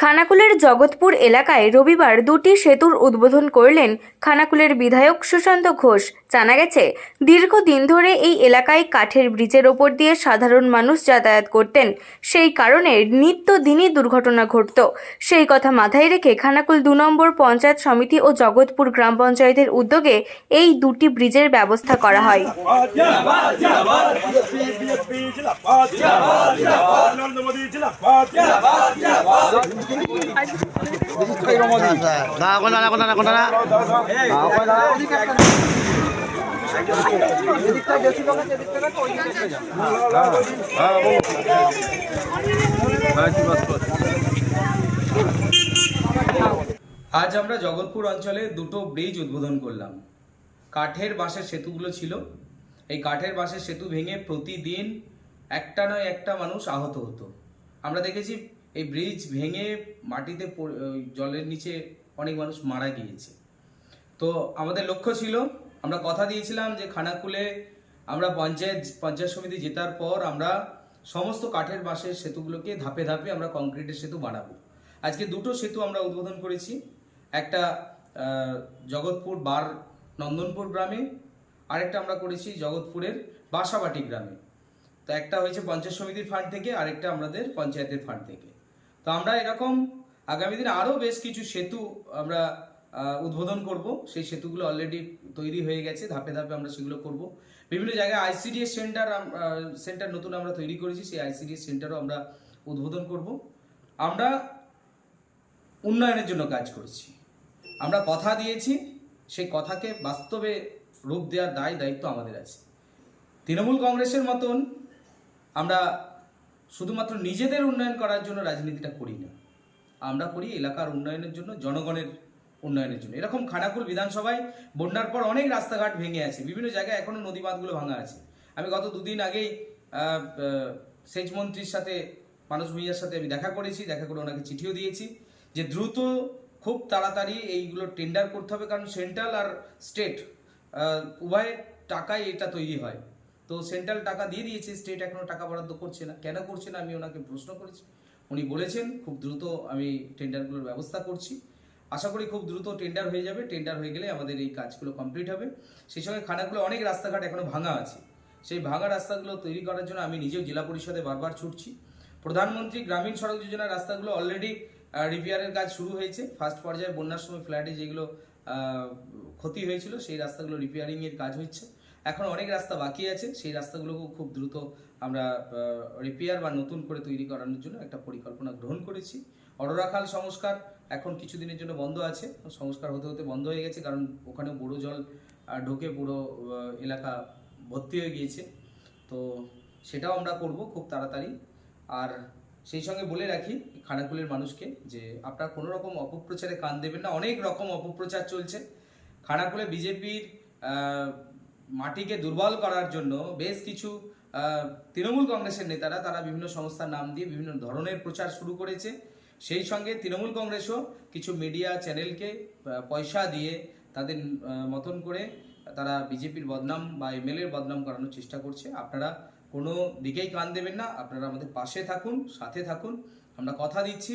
খানাকুলের জগৎপুর এলাকায় রবিবার দুটি সেতুর উদ্বোধন করলেন খানাকুলের বিধায়ক সুশান্ত ঘোষ। জানা গেছে, দীর্ঘদিন ধরে এই এলাকায় কাঠের ব্রিজের ওপর দিয়ে সাধারণ মানুষ যাতায়াত করতেন। সেই কারণে নিত্যদিনই দুর্ঘটনা ঘটত। সেই কথা মাথায় রেখে খানাকুল দু নম্বর পঞ্চায়েত সমিতি ও জগৎপুর গ্রাম পঞ্চায়েতের উদ্যোগে এই দুটি ব্রিজের ব্যবস্থা করা হয় জিন্দাবাদ বিএসপি জিন্দাবাদ জিন্দাবাদ জিন্দাবাদ নরেন্দ্র মোদী জিন্দাবাদ জিন্দাবাদ জিন্দাবাদ না কোনা কোনা কোনা আজ আমরা জগৎপুর অঞ্চলে দুটো ব্রিজ উদ্বোধন করলাম। কাঠের বাঁশের সেতুগুলো ছিল। এই কাঠের বাঁশের সেতু ভেঙে প্রতিদিন একটা নয় একটা মানুষ আহত হতো। আমরা দেখেছি এই ব্রিজ ভেঙে মাটিতে জলের নিচে অনেক মানুষ মারা গিয়েছে। তো আমাদের লক্ষ্য ছিল, আমরা কথা দিয়েছিলাম যে খানাকুলে আমরা পঞ্চায়েত পঞ্চায়েত সমিতি জেতার পর আমরা সমস্ত কাঠের বাঁশের সেতুগুলোকে ধাপে ধাপে আমরা কংক্রিটের সেতু বানাবো। আজকে দুটো সেতু আমরা উদ্বোধন করেছি, একটা জগৎপুর বার নন্দনপুর গ্রামে, আরেকটা আমরা করেছি জগৎপুরের বাসাবাটি গ্রামে। তো একটা হয়েছে পঞ্চায়েত সমিতির ফান্ড থেকে, আরেকটা আমাদের পঞ্চায়েতের ফান্ড থেকে। তো আমরা এরকম আগামী দিনে আরও বেশ কিছু সেতু আমরা উদ্বোধন করব। সেই সেতুগুলো অলরেডি তৈরি হয়ে গেছে, ধাপে ধাপে আমরা সেগুলো করব। বিভিন্ন জায়গায় আইসিডিএস সেন্টার সেন্টার নতুন আমরা তৈরি করেছি, সেই আইসিডিএস সেন্টারও আমরা উদ্বোধন করব। আমরা উন্নয়নের জন্য কাজ করছি। আমরা কথা দিয়েছি, সেই কথাকে বাস্তবে রূপ দেওয়ার দায় দায়িত্ব আমাদের আছে। তৃণমূল কংগ্রেসের মতন আমরা শুধুমাত্র নিজেদের উন্নয়ন করার জন্য রাজনীতিটা করি না। আমরা করি এলাকার উন্নয়নের জন্য, জনগণের উন্নয়নের জন্য। এরকম খানাকুল বিধানসভায় বন্যার পর অনেক রাস্তাঘাট ভেঙে আছে, বিভিন্ন জায়গায় এখনও নদী বাঁধগুলো ভাঙা আছে। আমি গত দুদিন আগেই সেচ মন্ত্রীর সাথে মানুষ ভূঁইয়ার সাথে আমি দেখা করেছি, দেখা করে ওনাকে চিঠিও দিয়েছি যে দ্রুত খুব তাড়াতাড়ি এইগুলো টেন্ডার করতে হবে, কারণ সেন্ট্রাল আর স্টেট উভয় টাকায় এটা তৈরি হয়। তো সেন্ট্রাল টাকা দিয়ে দিয়েছে স্টেট এখনও টাকা বরাদ্দ করছে না। কেন করছে না? আমি ওনাকে প্রশ্ন করেছি। উনি বলেছেন, খুব দ্রুত আমি টেন্ডারগুলোর ব্যবস্থা করছি। আশা করি খুব দ্রুত টেন্ডার হয়ে যাবে। টেন্ডার হয়ে গেলে আমাদের এই কাজগুলো কমপ্লিট হবে। সেই সঙ্গে খানাগুলো, অনেক রাস্তাঘাট এখনও ভাঙা আছে। সেই ভাঙা রাস্তাগুলো তৈরি করার জন্য আমি নিজেও জেলা পরিষদে বারবার ছুটছি। প্রধানমন্ত্রী গ্রামীণ সড়ক যোজনার রাস্তাগুলো অলরেডি রিপেয়ারের কাজ শুরু হয়েছে। ফার্স্ট পর্যায়ে বন্যার সময় ফ্ল্যাটে যেগুলো ক্ষতি হয়েছিল, সেই রাস্তাগুলো রিপেয়ারিংয়ের কাজ হচ্ছে। এখন অনেক রাস্তা বাকি আছে, সেই রাস্তাগুলোকেও খুব দ্রুত আমরা রিপেয়ার বা নতুন করে তৈরি করানোর জন্য একটা পরিকল্পনা গ্রহণ করেছি। অডরাখাল সংস্কার এখন কিছুদিনের জন্য বন্ধ আছে। সংস্কার হতে হতে বন্ধ হয়ে গেছে, কারণ ওখানে বড় জল ঢুকে পুরো এলাকা ভর্তি হয়ে গিয়েছে। তো সেটাও আমরা করব খুব তাড়াতাড়ি। আর সেই সঙ্গে বলে রাখি খানাকুলের মানুষকে যে, আপনারা কোনো রকম অপপ্রচারে কান দেবেন না। অনেক রকম অপপ্রচার চলছে। খানাকুলে বিজেপির মাটিকে দুর্বল করার জন্য বেশ কিছু তৃণমূল কংগ্রেসের নেতারা তারা বিভিন্ন সংস্থার নাম দিয়ে বিভিন্ন ধরনের প্রচার শুরু করেছে। সেই সঙ্গে তৃণমূল কংগ্রেসও কিছু মিডিয়া চ্যানেলকে পয়সা দিয়ে তাদের মতন করে তারা বিজেপির বদনাম বা এমএলএর বদনাম করানোর চেষ্টা করছে। আপনারা কোনো দিকেই কান দেবেন না। আপনারা আমাদের পাশে থাকুন, সাথে থাকুন। আমরা কথা দিচ্ছি।